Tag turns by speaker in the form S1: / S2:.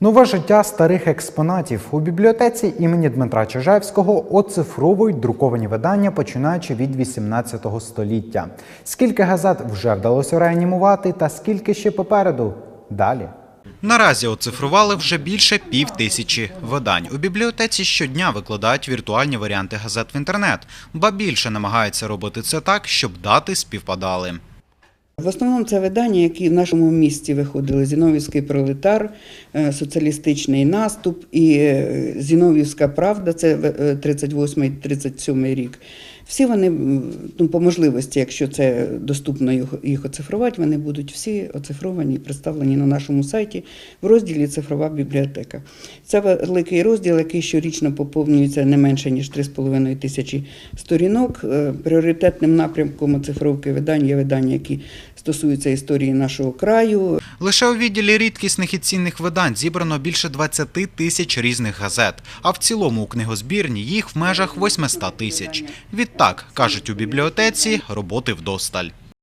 S1: Нове життя старих експонатів у бібліотеці імені Дмитра Чижевського оцифровують друковані видання, починаючи від 18 століття. Скільки газет вже вдалося реанімувати, та скільки ще попереду? Далі.
S2: Наразі оцифрували вже більше пів тисячі видань. У бібліотеці щодня викладають віртуальні варіанти газет в інтернет, ба більше намагаються робити це так, щоб дати співпадали.
S3: В основному це видання, які в нашому місті виходили: Зіновівський пролетар, е, соціалістичний наступ і е, Зіновівська правда, це 38-37 рік. Всі вони, ну, по можливості, якщо це доступно їх, оцифрувати, вони будуть всі оцифровані і представлені на нашому сайті в розділі Цифрова бібліотека. Це великий розділ, який щорічно поповнюється не менше ніж 3,5 тисячі сторінок. Е, Пріоритетним напрямком оцифровки видань є видання, які стосуються історії нашого краю,
S2: Лише у відділі рідкісних і цінних видань зібрано більше 20 тисяч різних газет, а в цілому у книгозбірні їх в межах 800 тисяч. Відтак, кажуть у бібліотеці, роботи вдосталь.